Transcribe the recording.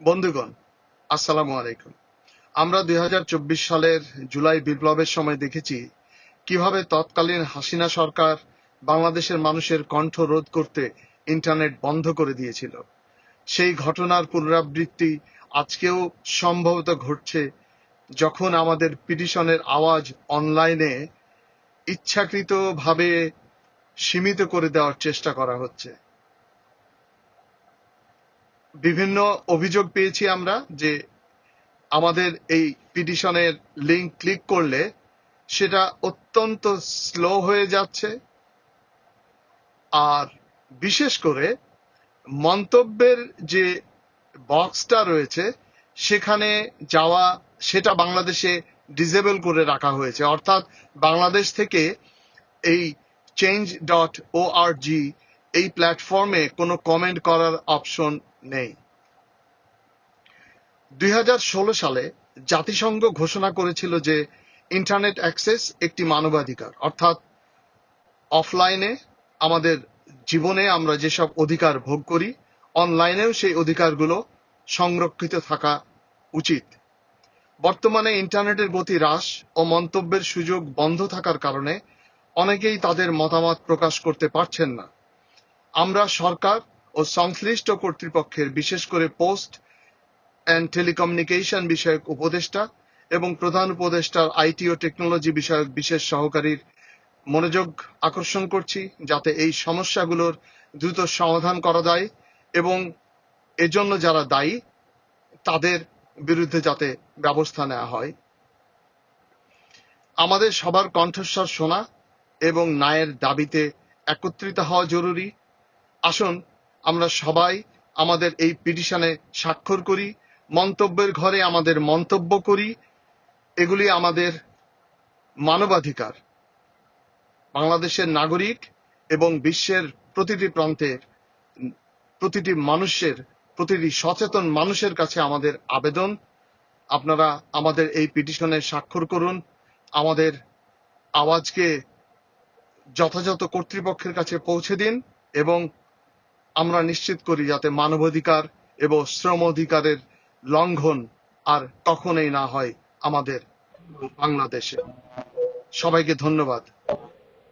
বন্ধুগণ, আসসালামু আলাইকুম। আমরা দু হাজার চব্বিশ সালের জুলাই বিপ্লবের সময় দেখেছি কীভাবে তৎকালীন হাসিনা সরকার বাংলাদেশের মানুষের কণ্ঠ রোধ করতে ইন্টারনেট বন্ধ করে দিয়েছিল। সেই ঘটনার পুনরাবৃত্তি আজকেও সম্ভবত ঘটছে যখন আমাদের পিটিশনের আওয়াজ অনলাইনে ইচ্ছাকৃতভাবে সীমিত করে দেওয়ার চেষ্টা করা হচ্ছে। বিভিন্ন অভিযোগ পেয়েছি আমরা যে আমাদের এই পিটিশনের লিংক ক্লিক করলে সেটা অত্যন্ত স্লো হয়ে যাচ্ছে। আর বিশেষ করে মন্তব্যের যে বক্সটা রয়েছে, সেখানে যাওয়া, সেটা বাংলাদেশে ডিসেবল করে রাখা হয়েছে। অর্থাৎ বাংলাদেশ থেকে এই চেঞ্জ ডট ও এই প্ল্যাটফর্মে কোনো কমেন্ট করার অপশন নেই। দুই হাজার ষোলো সালে জাতিসংঘ ঘোষণা করেছিল যে ইন্টারনেট অ্যাক্সেস একটি মানবাধিকার। অর্থাৎ অফলাইনে আমাদের জীবনে আমরা যেসব অধিকার ভোগ করি অনলাইনেও সেই অধিকারগুলো সংরক্ষিত থাকা উচিত। বর্তমানে ইন্টারনেটের গতি হ্রাস ও মন্তব্যের সুযোগ বন্ধ থাকার কারণে অনেকেই তাদের মতামত প্রকাশ করতে পারছেন না। আমরা সরকার ও সংশ্লিষ্ট কর্তৃপক্ষের বিশেষ করে পোস্ট অ্যান্ড টেলিকমিউনিকেশন বিষয়ক উপদেষ্টা এবং প্রধান উপদেষ্টার আইটি ও টেকনোলজি বিষয়ক বিশেষ সহকারীর মনোযোগ আকর্ষণ করছি যাতে এই সমস্যাগুলোর দ্রুত সমাধান করা যায় এবং এজন্য যারা দায়ী, তাদের বিরুদ্ধে যাতে ব্যবস্থা নেওয়া হয়। আমাদের সবার কণ্ঠস্বর শোনা এবং ন্যায়ের দাবিতে একত্রিত হওয়া জরুরি। আসুন, আমরা সবাই আমাদের এই পিটিশনে স্বাক্ষর করি, মন্তব্যের ঘরে আমাদের মন্তব্য করি। এগুলি আমাদের মানবাধিকার। বাংলাদেশের নাগরিক এবং বিশ্বের প্রতিটি প্রান্তের প্রতিটি মানুষের, প্রতিটি সচেতন মানুষের কাছে আমাদের আবেদন। আপনারা আমাদের এই পিটিশনে স্বাক্ষর করুন। আমাদের আওয়াজকে যথাযথ কর্তৃপক্ষের কাছে পৌঁছে দিন এবং আমরা নিশ্চিত করি যাতে মানবাধিকার এবং শ্রম অধিকারের লঙ্ঘন আর কখনোই না হয় আমাদের বাংলাদেশে। সবাইকে ধন্যবাদ।